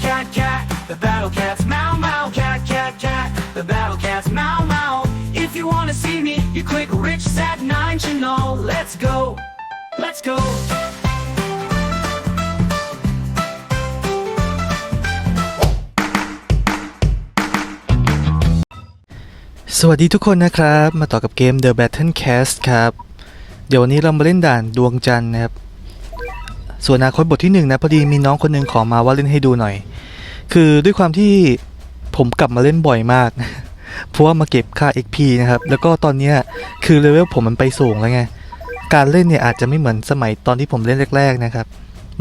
cat, cat, cat. The battle cats meow, meow, cat, cat, cat. The battle cats meow, meow. If you wanna see me, you click Rich Sat 9 channel. Let's go. Let's go. สวัสดีทุกคนนะครับ มาต่อกับเกม The Battle Cast ครับ เดี๋ยววันนี้เรามาเล่นด่านดวงจันทร์นะครับ ส่วนอนาคตบทที่หนึ่งนะพอดีมีน้องคนหนึงขอมาว่าเล่นให้ดูหน่อย คือด้วยความที่ผมกลับมาเล่นบ่อยมาก เพราะว่ามาเก็บค่า XP นะครับ แล้วก็ตอนนี้คือเลเวลผมมันไปสูงแล้วไง การเล่นเนี่ยอาจจะไม่เหมือนสมัยตอนที่ผมเล่นแรก ๆนะครับ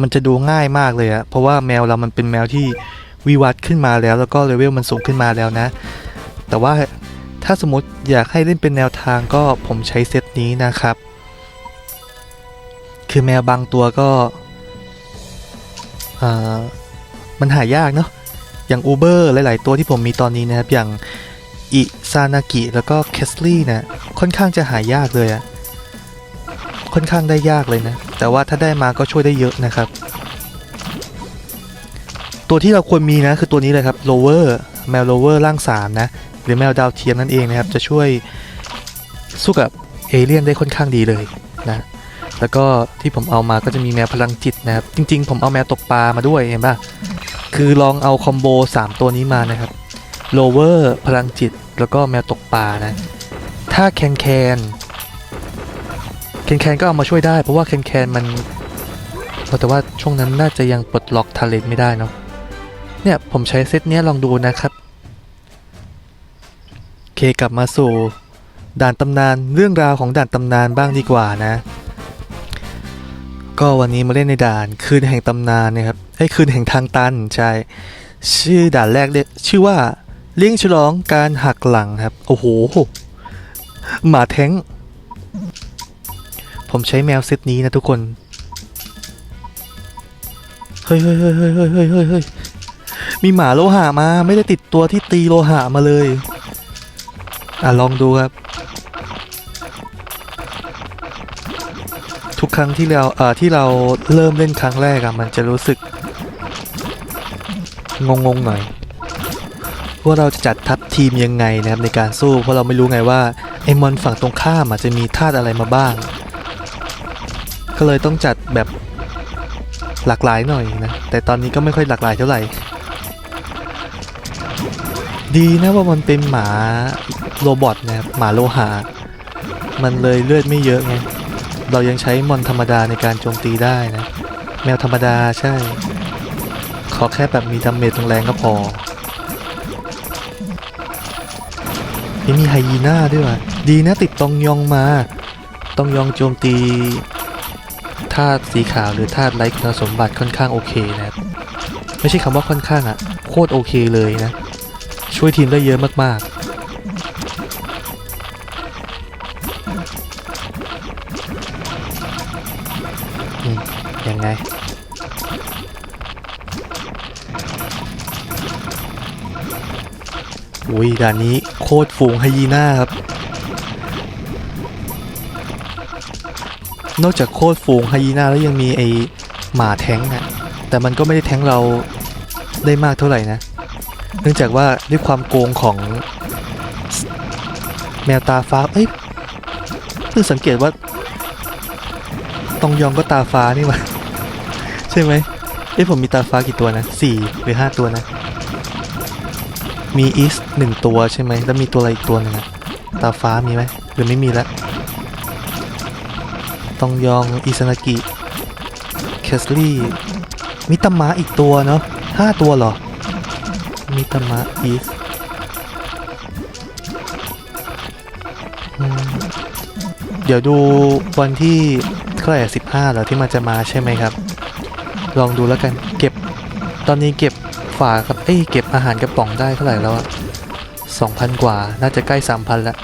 มันจะดูง่ายมากเลยอะเพราะว่าแมวเรามันเป็นแมวที่วิวัฒน์ขึ้นมาแล้ว แล้วก็เลเวลมันสูงขึ้นมาแล้วนะ แต่ว่าถ้าสมมติอยากให้เล่นเป็นแนวทางก็ผมใช้เซตนี้นะครับ คือแมวบางตัวก็ มันหายากเนาะอย่างอูเบอร์หลาย ๆ ตัวที่ผมมีตอนนี้นะครับ อย่างอิซานากิแล้วก็แคสลี่นะค่อนข้างจะหายากเลยอะค่อนข้างได้ยากเลยนะ แต่ว่าถ้าได้มาก็ช่วยได้เยอะนะครับ ตัวที่เราควรมีนะคือตัวนี้เลยครับโลเวอร์แมวโลเวอร์ร่างสามนะหรือแมวดาวเทียมนั่นเองนะครับ จะช่วยสู้กับเอเลี่ยนได้ค่อนข้างดีเลยนะ แล้วก็ที่ผมเอามาก็จะมีแมวพลังจิตนะครับ จริง ๆ ผมเอาแมวตกปลามาด้วยเห็นปะคือลองเอาคอมโบ3 ตัวนี้มานะครับโลเวอร์พลังจิต แล้วก็แมวตกปลานะ ถ้าแคนแคนแคนแคนก็เอามาช่วยได้ เพราะว่าแคนแคนมันแต่ว่าช่วงนั้นน่าจะยังปลดล็อกทาเลนไม่ได้เนาะเนี่ย ผมใช้เซตเนี้ยลองดูนะครับโอเคกลับมาสู่ด่านตำนานเรื่องราวของด่านตำนานบ้างดีกว่านะ ก็วันนี้มาเล่นในด่านคืนแห่งตำนานนะครับไอ้คืนแห่งทางตันใช่ชื่อด่านแรกเรียกชื่อว่าเลี้ยงฉลองการหักหลังครับ โอ้โห หมาแท้ง ผมใช้แมวเซตนี้นะทุกคน เฮ้ยเฮ้ยเฮ้ยเฮ้ยเฮ้ยเฮ้ยเฮ้ยเฮ้ยมีหมาโลหะมา ไม่ได้ติดตัวที่ตีโลหะมาเลย อะลองดูครับ ทุกครั้งที่เราเอ่อที่เราเริ่มเล่นครั้งแรกอะมันจะรู้สึก งงๆหน่อยว่าเราจะจัดทัพทีมยังไงนะครับในการสู้เพราะเราไม่รู้ไงว่าไอ้มอนฝั่งตรงข้ามอาจจะมีธาตุอะไรมาบ้าง ก็เลยต้องจัดแบบหลากหลายหน่อยนะแต่ตอนนี้ก็ไม่ค่อยหลากหลายเท่าไหร่ ดีนะว่ามันเป็นหมาโรบอทนะครับหมาโลหะมันเลยเลือดไม่เยอะไง เรายังใช้มอนธรรมดาในการโจมตีได้นะ แมวธรรมดาใช่ ขอแค่แบบมีดาเมจแรงๆก็พอยังมีไฮยีน่าด้วยว่ะ ดีนะติดตองยองมา ตองยองโจมตีธาตุสีขาวหรือธาตุไร้คุณสมบัติค่อนข้างโอเคนะไม่ใช่คำว่าค่อนข้างอะโคตรโอเคเลยนะ ช่วยทีมได้เยอะมากๆ ยังไง อุ้ยด่านนี้โคตรฝูงไฮยีน่าครับ นอกจากโคตรฝูงไฮยีน่าแล้วยังมีไอหมาแท้งอะแต่มันก็ไม่ได้แท้งเราได้มากเท่าไหร่นะ เนื่องจากว่าด้วยความโกงของแมวตาฟ้า เอ้ยเพิ่งสังเกตว่า ตองยองก็ตาฟ้านี่หว่าใช่ไหมเอ้ผมมีตาฟ้ากี่ตัวนะสี่หรือห้าตัวนะ มีอีสหนึ่งตัวใช่ไหมแล้วมีตัวอะไรอีกตัวหนึงอะตาฟ้ามีไหมหรือไม่มีละตองยองอิซานากิแคสลี่มิตามะอีกตัวเนาะห้าตัวเหรอมิตามะอีสเดี๋ยวดูวันที่ เท่าไหร่สิบห้าแล้วที่มันจะมาใช่ไหมครับ ลองดูแล้วกันเก็บ ตอนนี้เก็บฝากครับเอ้ยเก็บอาหารกระป๋องได้เท่าไหร่แล้วอะสองพันกว่าน่าจะใกล้สามพันแล้ว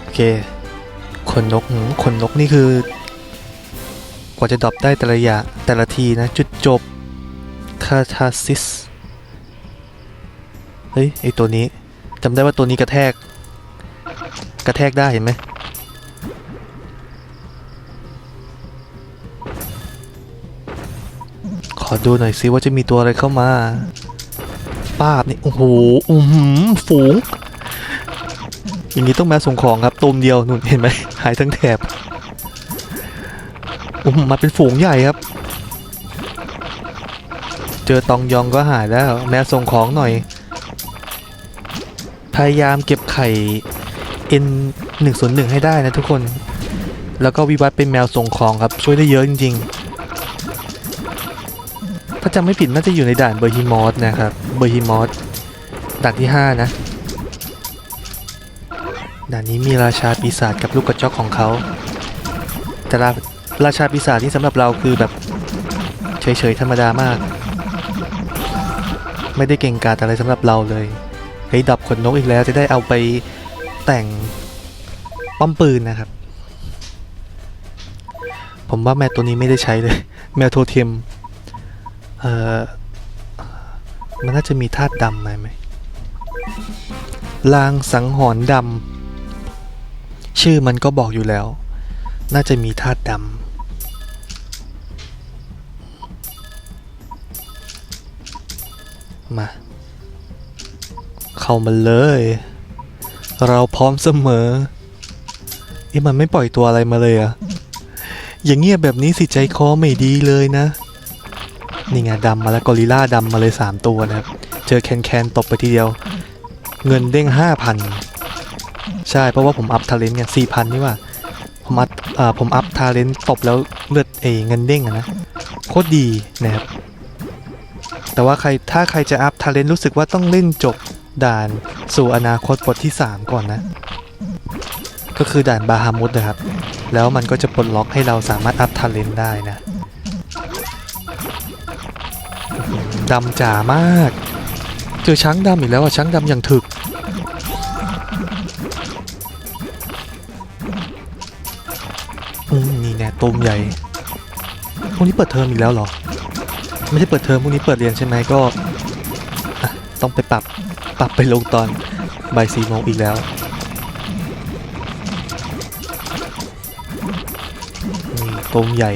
โอเคขนนกหืมขนนกนี่คือ กว่าจะดรอปได้แต่ละอย่างแต่ละทีนะ จุดจบคาทาซิสเฮ้ยไอตัวนี้จำได้ว่าตัวนี้กระแทก กระแทกได้เห็นไหมขอดูหน่อยซิว่าจะมีตัวอะไรเข้ามาป้าบนี่โอ้โหอือหือฝูงอย่างนี้ต้องมาส่งของครับตูมเดียวนู่นเห็นไหมหายทั้งแถบโอ้โหมาเป็นฝูงใหญ่ครับ เจอตองยองก็หายแล้ว แม่ส่งของหน่อย พยายามเก็บไข่ N 1 0 1ให้ได้นะทุกคน แล้วก็วิวัฒเป็นแมวส่งของครับ ช่วยได้เยอะจริง ๆ ถ้าจำไม่ผิดน่าจะอยู่ในด่านเบอร์ฮิมอสนะครับเบอร์ฮิมอสด่านที่ 5 นะ ด่านนี้มีราชาปีศาจกับลูกกระจอกของเขาแต่ราราชาปีศาจที่สำหรับเราคือแบบเฉยๆธรรมดามาก ไม่ได้เก่งกาจอะไรสำหรับเราเลยเฮ้ยดับขนนกอีกแล้วจะได้เอาไป แต่งป้อมปืนนะครับ ผมว่าแมวตัวนี้ไม่ได้ใช้เลย แมวโทเทมเอ่อมันน่าจะมีธาตุดำไหมไหมลางสังหรณ์ดำชื่อมันก็บอกอยู่แล้ว น่าจะมีธาตุดำมา เข้ามาเลย เราพร้อมเสมอเอ๊ะมันไม่ปล่อยตัวอะไรมาเลยอะอย่างเงียบแบบนี้สิใจคอไม่ดีเลยนะ นี่ไงดำมาแล้วกอริล่าดำมาเลย 3 ตัวนะครับ เจอแคนแคนตบไปทีเดียว เงินเด้ง 5,000 ใช่เพราะว่าผมอัพทาเลนต์ไง4,000นี่ว่า ผมอัพอ่าผมอัพทาเลนต์ตบแล้วเลือดเอเงินเด้งนะโคตรดีนะครับแต่ว่าใครถ้าใครจะอัพทาเลนต์รู้สึกว่าต้องเล่นจบ ด่านสู่อนาคตบทที่ 3 ก่อนนะ ก็คือด่านบาฮามุดนะครับ แล้วมันก็จะปลดล็อกให้เราสามารถอัพทาเลนต์ได้นะดำจ๋ามาก เจอช้างดำอีกแล้วอะช้างดำอย่างถึก อืมนี่แน่ตูมใหญ่พวกนี้เปิดเทอมอีกแล้วเหรอ ไม่ใช่เปิดเทอมพวกนี้เปิดเรียนใช่ไหมก็ ต้องไปปรับปรับไปลงตอนบ่ายสี่โมงอีกแล้วนี่ตูมใหญ่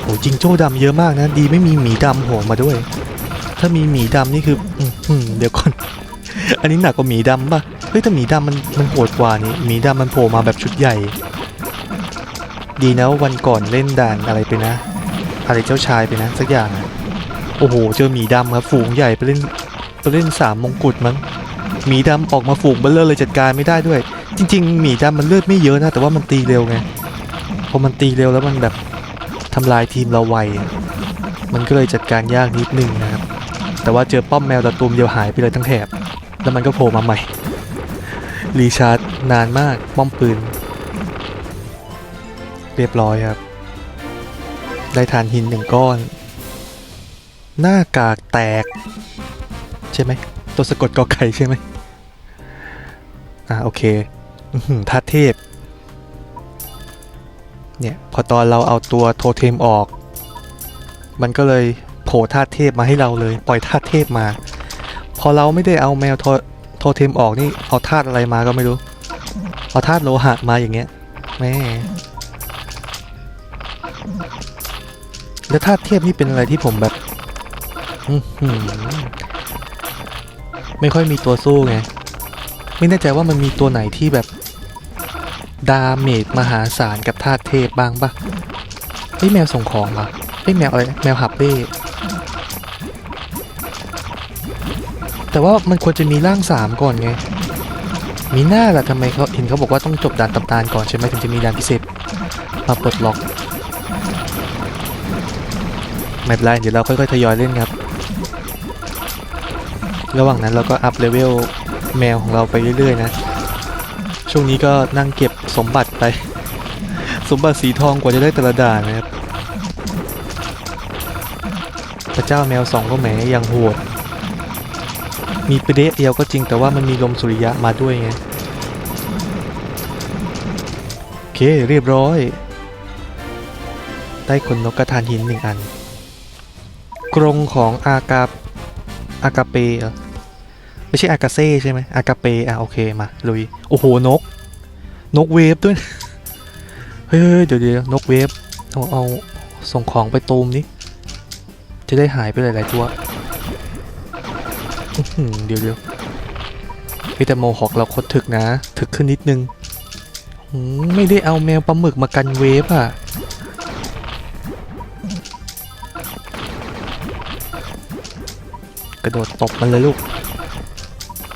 โหจิงโจ้ดำเยอะมากนะ ดีไม่มีหมีดำโผลมาด้วย ถ้ามีหมีดำนี่คืออื้อหือเดี๋ยวก่อน อันนี้หนักกว่าหมีดำป่ะ เฮ้ยแต่หมีดำมันมันโหดกว่านี่หมีดำมันโผล่มาแบบชุดใหญ่ ดีนะวันก่อนเล่นด่านอะไรไปนะ อะไรเจ้าชายไปนะ สักอย่างอะโอ้โห เจอหมีดำครับฝูงใหญ่ไปเล่นไปเล่นสามมงกุฎมั้งหมีดำออกมาฝูงเบลเลอร์เลยจัดการไม่ได้ด้วย จริง ๆ หมีดำมันเลือดไม่เยอะนะ แต่ว่ามันตีเร็วไงพอมันตีเร็วแล้วมันแบบทำลายทีมเราไวมันก็เลยจัดการยากนิดนึงนะครับ แต่ว่าเจอป้อมแมวตะตุมเดียวหายไปเลยทั้งแถบ แล้วมันก็โผล่มาใหม่รีชาร์จนานมากป้อมปืน เรียบร้อยครับ ได้ฐานหินหนึ่งก้อน หน้ากากแตก ใช่ไหม ตัวสะกดกอไก่ใช่ไหมอ่าโอเคอื้อหือธาเทพ เนี่ย พอตอนเราเอาตัวโทเทมออก มันก็เลยโผล่ธาตุเทพมาให้เราเลย ปล่อยธาตุเทพมา พอเราไม่ได้เอาแมวโทโทเทมออกนี่ เอาธาตุอะไรมาก็ไม่รู้ เอาธาตุโลหะมาอย่างเงี้ยแม่ แล้วธาตุเทพนี่เป็นอะไรที่ผมแบบไม่ค่อยมีตัวสู้ไง ไม่แน่ใจว่ามันมีตัวไหนที่แบบ ดาเมจมหาศาลกับธาตุเทพบ้างปะเฮ้แมวส่งของเหรอเฮ้ยแมวอะไรแมวหับเบ้แต่ว่ามันควรจะมีร่างสามก่อนไง มีหน้าล่ะทำไมเขาเห็นเขาบอกว่าต้องจบด่านตำนานก่อนใช่ไหมถึงจะมีด่านพิเศษมาปลดล็อก ไม่เป็นไรเดี๋ยวเราค่อยๆทยอยเล่นครับ ระหว่างนั้นเราก็อัพเลเวลแมวของเราไปเรื่อยๆนะ ช่วงนี้ก็นั่งเก็บสมบัติไป สมบัติสีทองกว่าจะได้แต่ละด่านนะครับ พระเจ้าแมวสองก็แหมยังโหด มีประเดะเดียวก็จริงแต่ว่ามันมีลมสุริยะมาด้วยไง โอเคเรียบร้อย ได้ขนนกกระทานหินหนึ่งอัน กรงของอากาอากาเปเหรอไม่ใช่อากาเซ่ใช่ไหมอากาเปอะโอเคมาลุยโอ้โหนก นกเวฟด้วยเฮ้ยเดี๋ยวเดี๋ยวนกเวฟเอาเอาส่งของไปตูมนี่จะได้หายไปหลายๆตัวเดี๋ยวเดี๋ยวเฮ้แต่โมฮอคเราคดถึกนะ ถึกขึ้นนิดนึง ไม่ได้เอาแมวปลาหมึกมากันเวฟอะ กระโดดตบมันเลยลูก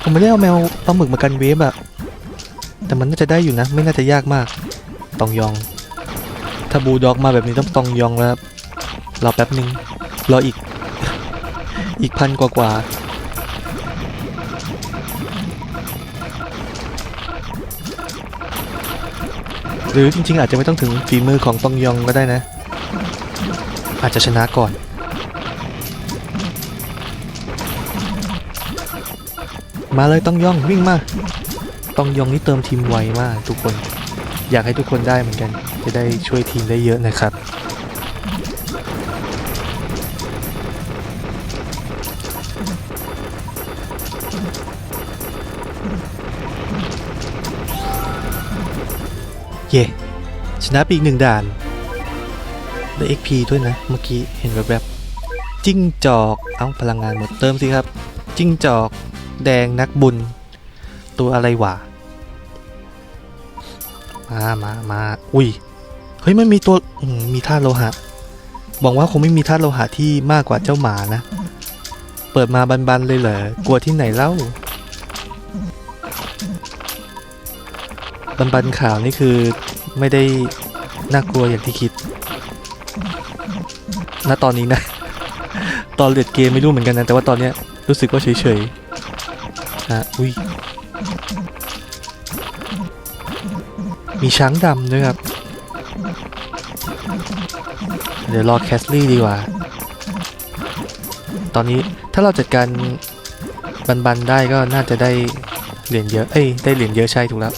ผมไม่ได้เอาแมวปลาหมึกมากันเวฟอะแต่มันน่าจะได้อยู่นะ ไม่น่าจะยากมาก ตองยอง ถ้าบูด็อกมาแบบนี้ต้องตองยองแล้วครับรอแป๊บนึงรออีก อีกพันกว่ากว่าหรือจริงๆ อาจจะไม่ต้องถึงฝีมือของตองยองก็ได้นะ อาจจะชนะก่อน มาเลยต้องย่องวิ่งมาต้องย่องนี่เติมทีมไวมากทุกคน อยากให้ทุกคนได้เหมือนกัน จะได้ช่วยทีมได้เยอะนะครับ เย่ชนะไปอีกหนึ่งด่านได้ XP ด้วยนะ เมื่อกี้เห็นแบบๆจิ้งจอก เอ้าพลังงานหมดเติมสิครับ จิ้งจอก แดงนักบุญ ตัวอะไรวะมามามาอุ้ย เฮ้ยมันมีตัวมีธาตุโลหะหวังว่าคงไม่มีธาตุโลหะที่มากกว่าเจ้าหมานะ เปิดมาบันๆเลยเหรอกลัวที่ไหนเล่า บันๆข่าวนี่คือไม่ได้น่ากลัวอย่างที่คิดณตอนนี้นะ ตอนเลือดเกมไม่รู้เหมือนกันนะ แต่ว่าตอนเนี้ยรู้สึกว่าเฉยๆะอุ้ยมีช้างดำด้วยครับ เดี๋ยวรอแคสลี่ดีกว่า ตอนนี้ถ้าเราจัดการบันๆได้ก็น่าจะได้เหรียญเยอะ เอ้ย ได้เหรียญเยอะใช่ถูกแล้ว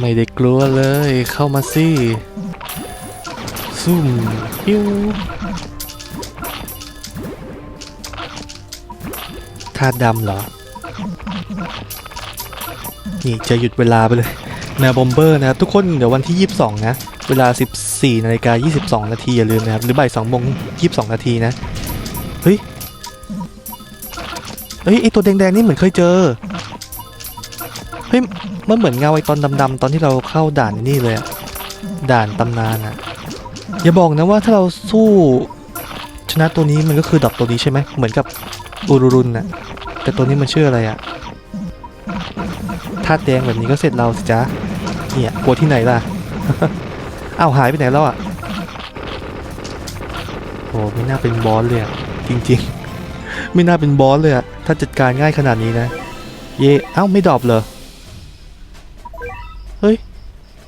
ไม่ได้กลัวเลยเข้ามาสิซุ่มปิ้ว ธาตุดำเหรอ นี่จะหยุดเวลาไปเลยแมวบอมเบอร์นะครับทุกคนเดี๋ยววันที่ 22 นะ เวลา 14นาฬิกา22 นาทีอย่าลืมนะครับ หรือบ่าย2โมง22 นาทีนะ เฮ้ย เฮ้ยไอตัวแดงๆนี่เหมือนเคยเจอ เฮ้ยมันเหมือนเงาไอตอนดำๆตอนที่เราเข้าด่านนี่เลยอะด่านตำนานอะอย่าบอกนะว่าถ้าเราสู้ชนะตัวนี้มันก็คือดอกตัวนี้ใช่ไหมเหมือนกับอูรุรุนอะ แต่ตัวนี้มันชื่ออะไรอะธาตุแดงแบบนี้ก็เสร็จเราสิจ๊ะเนี่ยกลัวที่ไหนล่ะ อ้าวหายไปไหนแล้วอะโอ้ไม่น่าเป็นบอสเลยอะจริงๆ ไม่น่าเป็นบอสเลยอะถ้าจัดการง่ายขนาดนี้นะ เย่เอ้าไม่ดรอปเหรอเฮ้ย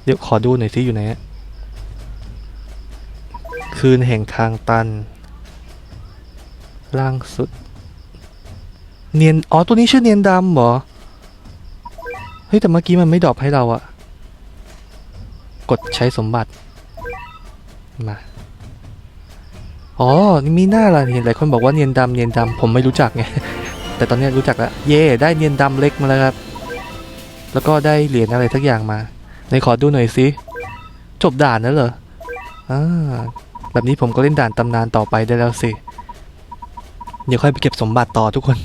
เดี๋ยวขอดูหน่อยสิอยู่ไหนคืนแห่งทางตัน ล่างสุด เนียน อ๋อ ตัวนี้ชื่อเนียนดำเหรอ เฮ้ย แต่เมื่อกี้มันไม่ดรอปให้เราอะกดใช้สมบัติ มา อ๋อนี่มีหน้าละเห็นหลายคนบอกว่าเนียนดำเนียนดำผมไม่รู้จักไง แต่ตอนนี้รู้จักแล้ว เย่ได้เนียนดำเล็กมาแล้วครับ แล้วก็ได้เหรียญอะไรทักอย่างมา ในขอดูหน่อยสิจบด่านแล้วเหรอ อ่า แบบนี้ผมก็เล่นด่านตำนานต่อไปได้แล้วสิ เดี๋ยวค่อยไปเก็บสมบัติต่อทุกคน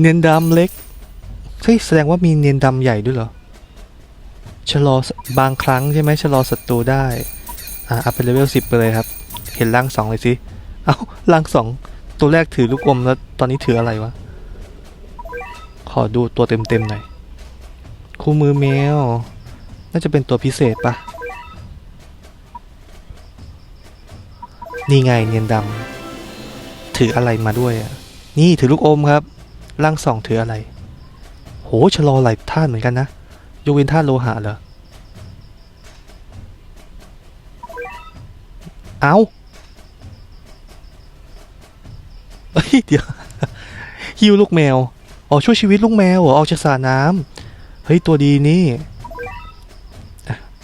เนียนดำเล็ก เฮ้ย แสดงว่ามีเนียนดำใหญ่ด้วยเหรอ ชะลอบางครั้งใช่ไหมชะลอศัตรูได้ อ่าอัพเป็นเลเวลสิบไปเลยครับ เห็นร่างสองเลยสิ เอ้าร่างสองตัวแรกถือลูกอมแล้วตอนนี้ถืออะไรวะ ขอดูตัวเต็มๆหน่อย คู่มือแมว น่าจะเป็นตัวพิเศษปะนี่ไงเนียนดำถืออะไรมาด้วยอะ นี่ถือลูกอมครับ ร่างสองถืออะไร โหชะลอหลายท่านเหมือนกันนะยกเว้นท่านโลหะเหรอ เอาเฮ้ยเดี๋ยวฮิวลูกแมว อ๋อช่วยชีวิตลูกแมวเหรอออกจากสระน้ำเฮ้ยตัวดีนี่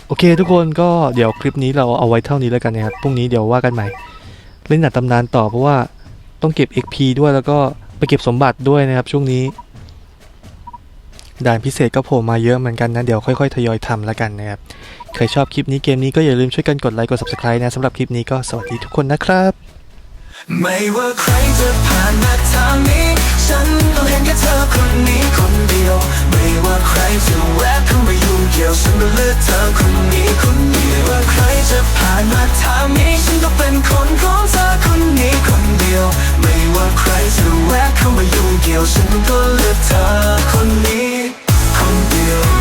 โอเคทุกคนก็เดี๋ยวคลิปนี้เราเอาไว้เท่านี้แล้วกันนะครับ พรุ่งนี้เดี๋ยวว่ากันใหม่ เล่นหนัดตำนานต่อเพราะว่าต้องเก็บ XP ด้วยแล้วก็ ไปเก็บสมบัติด้วยนะครับช่วงนี้ ด่านพิเศษก็โผล่มาเยอะเหมือนกันนะ เดี๋ยวค่อยๆ ทยอยทำแล้วกันนะครับ ใครชอบคลิปนี้เกมนี้ก็อย่าลืมช่วยกันกดไลค์กด subscribe นะสำหรับคลิปนี้ก็สวัสดีทุกคนนะครับ ไม่ว่าใครจะผ่านมาทางนี้ ฉันก็เห็นแค่เธอคนนี้คนเดียว ไม่ว่าใครจะแวะเข้ามายุ่งเกี่ยวฉันก็เลือกเธอคนนี้คนเดียวไม่ว่าใครจะผ่านมาทางนี้ฉันก็เป็นคนของเธอคนนี้คนเดียว ไม่ว่าใครจะแวะเข้ามายุ่งเกี่ยวฉันก็เลือกเธอคนนี้คนเดียว